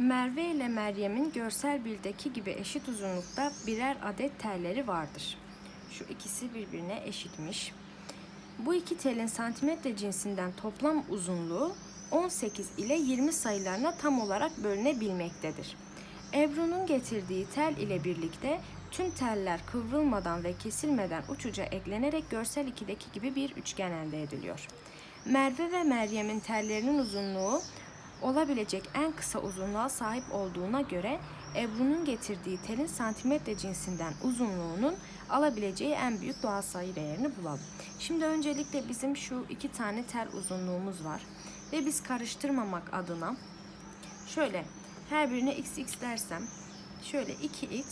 Merve ile Meryem'in görsel bildeki gibi eşit uzunlukta birer adet telleri vardır. Şu ikisi birbirine eşitmiş. Bu iki telin santimetre cinsinden toplam uzunluğu 18 ile 20 sayılarına tam olarak bölünebilmektedir. Ebru'nun getirdiği tel ile birlikte tüm teller kıvrılmadan ve kesilmeden uçuca eklenerek görsel 2'deki gibi bir üçgen elde ediliyor. Merve ve Meryem'in tellerinin uzunluğu olabilecek en kısa uzunluğa sahip olduğuna göre Ebru'nun getirdiği telin santimetre cinsinden uzunluğunun alabileceği en büyük doğal sayı değerini bulalım. Şimdi öncelikle bizim şu iki tane tel uzunluğumuz var ve biz karıştırmamak adına şöyle her birine x x dersem şöyle 2x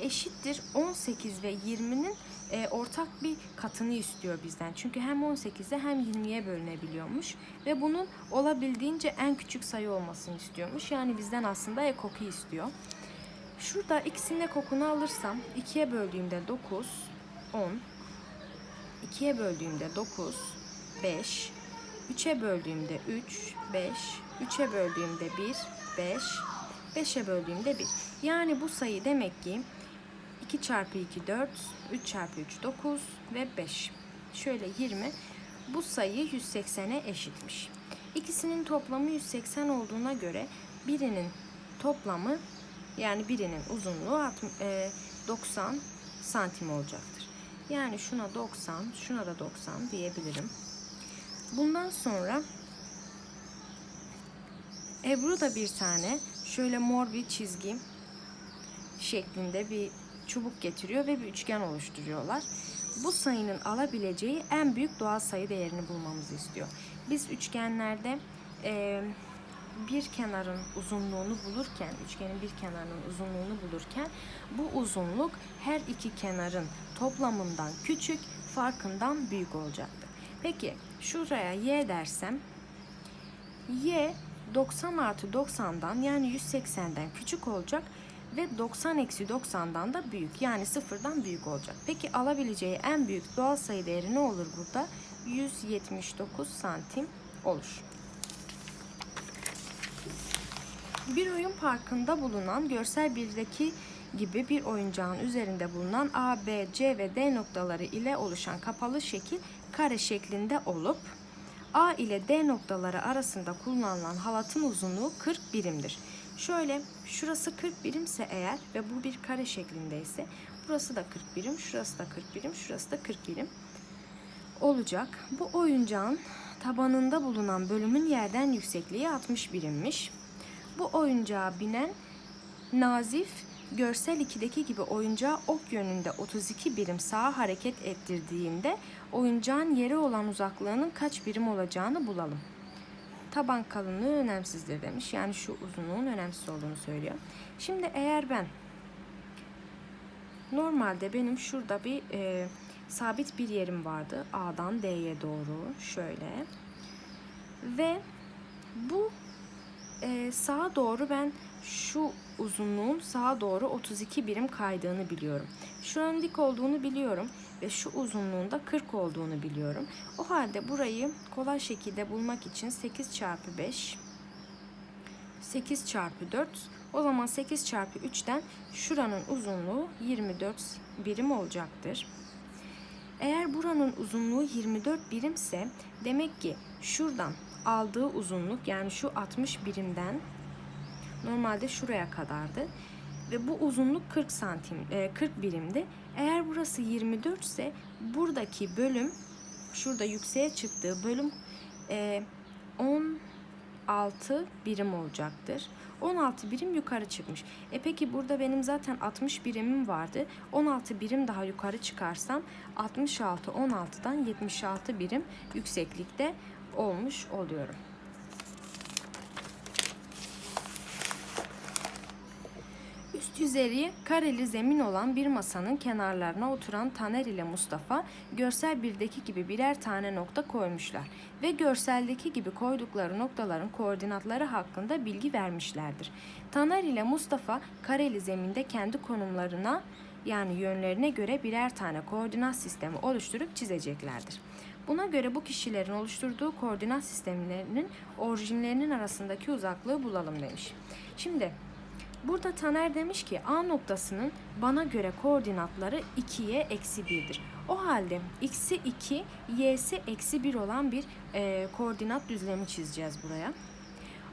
eşittir 18 ve 20'nin e, ortak bir katını istiyor bizden. Çünkü hem 18'e hem 20'ye bölünebiliyormuş ve bunun olabildiğince en küçük sayı olmasını istiyormuş. Yani bizden aslında ekoku istiyor. Şurada ikisinin ekokunu alırsam 2'ye böldüğümde 9, 10, 2'ye böldüğümde 9, 5, 3'e böldüğümde 3, 5, 3'e böldüğümde 1, 5, 5'e böldüğümde 1. Yani bu sayı demek ki 2 çarpı 2 4, 3 çarpı 3 9 ve 5. Şöyle 20. Bu sayı 180'e eşitmiş. İkisinin toplamı 180 olduğuna göre birinin toplamı yani birinin uzunluğu 60, e, 90 santim olacaktır. Yani şuna 90, şuna da 90 diyebilirim. Bundan sonra Ebru da bir tane şöyle mor bir çizgi şeklinde bir çubuk getiriyor ve bir üçgen oluşturuyorlar. Bu sayının alabileceği en büyük doğal sayı değerini bulmamızı istiyor. Biz üçgenlerde e, bir kenarın uzunluğunu bulurken, üçgenin bir kenarının uzunluğunu bulurken bu uzunluk her iki kenarın toplamından küçük, farkından büyük olacaktır. Peki şuraya y dersem y 90 artı 90'dan yani 180'den küçük olacak ve 90 eksi 90'dan da büyük yani sıfırdan büyük olacak. Peki alabileceği en büyük doğal sayı değeri ne olur burada? 179 santim olur. Bir oyun parkında bulunan görsel birdeki gibi bir oyuncağın üzerinde bulunan A, B, C ve D noktaları ile oluşan kapalı şekil kare şeklinde olup A ile D noktaları arasında kullanılan halatın uzunluğu 40 birimdir. Şöyle şurası 40 birimse eğer ve bu bir kare şeklindeyse burası da 40 birim, şurası da 40 birim, şurası da 40 birim olacak. Bu oyuncağın tabanında bulunan bölümün yerden yüksekliği 60 birimmiş. Bu oyuncağa binen Nazif görsel 2'deki gibi oyuncağı ok yönünde 32 birim sağa hareket ettirdiğinde oyuncağın yere olan uzaklığının kaç birim olacağını bulalım. Taban kalınlığı önemsizdir demiş. Yani şu uzunluğun önemsiz olduğunu söylüyor. Şimdi eğer ben normalde benim şurada bir e, sabit bir yerim vardı. A'dan D'ye doğru şöyle. Ve e, sağa doğru ben şu uzunluğun sağa doğru 32 birim kaydığını biliyorum. Şuranın dik olduğunu biliyorum ve şu uzunluğun da 40 olduğunu biliyorum. O halde burayı kolay şekilde bulmak için 8 çarpı 5 8 çarpı 4 o zaman 8 çarpı 3'ten şuranın uzunluğu 24 birim olacaktır. Eğer buranın uzunluğu 24 birimse demek ki şuradan aldığı uzunluk yani şu 60 birimden normalde şuraya kadardı ve bu uzunluk 40 santim e, 40 birimdi. Eğer burası 24 ise buradaki bölüm şurada yükseğe çıktığı bölüm e, 16 birim olacaktır. 16 birim yukarı çıkmış. E peki burada benim zaten 60 birimim vardı. 16 birim daha yukarı çıkarsam 66 16'dan 76 birim yükseklikte olmuş oluyorum. Yüzeyi kareli zemin olan bir masanın kenarlarına oturan Taner ile Mustafa görsel birdeki gibi birer tane nokta koymuşlar ve görseldeki gibi koydukları noktaların koordinatları hakkında bilgi vermişlerdir. Taner ile Mustafa kareli zeminde kendi konumlarına yani yönlerine göre birer tane koordinat sistemi oluşturup çizeceklerdir. Buna göre bu kişilerin oluşturduğu koordinat sistemlerinin orijinlerinin arasındaki uzaklığı bulalım demiş. Şimdi burada Taner demiş ki A noktasının bana göre koordinatları 2y eksi 1'dir. O halde x'i 2, y'si eksi 1 olan bir e, koordinat düzlemi çizeceğiz buraya.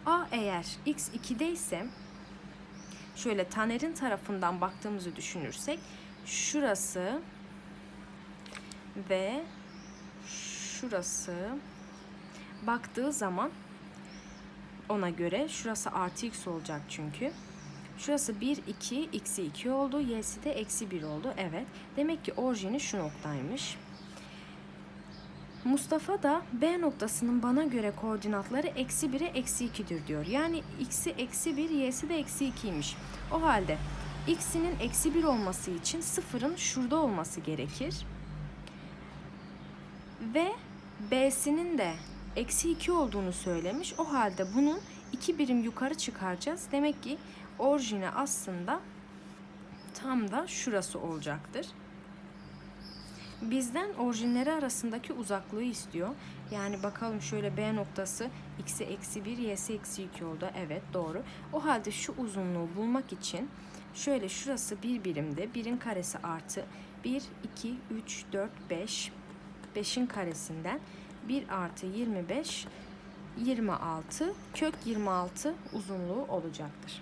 A eğer x 2'de ise şöyle Taner'in tarafından baktığımızı düşünürsek şurası ve şurası baktığı zaman ona göre şurası artı x olacak çünkü. Şurası 1, 2, x'i 2 oldu. Y'si de eksi 1 oldu. Evet. Demek ki orijini şu noktaymış. Mustafa da B noktasının bana göre koordinatları eksi 1'e eksi 2'dir diyor. Yani x'i eksi 1, y'si de eksi 2'ymiş. O halde x'inin eksi 1 olması için sıfırın şurada olması gerekir. Ve b'sinin de eksi 2 olduğunu söylemiş. O halde bunun 2 birim yukarı çıkaracağız. Demek ki orijini aslında tam da şurası olacaktır. Bizden orijinleri arasındaki uzaklığı istiyor. Yani bakalım şöyle B noktası x'i eksi 1, y'si eksi 2 oldu. Evet doğru. O halde şu uzunluğu bulmak için şöyle şurası bir birimde. Birin karesi artı 1, 2, 3, 4, 5. 5'in karesinden 1 artı 25, 26 kök 26 uzunluğu olacaktır.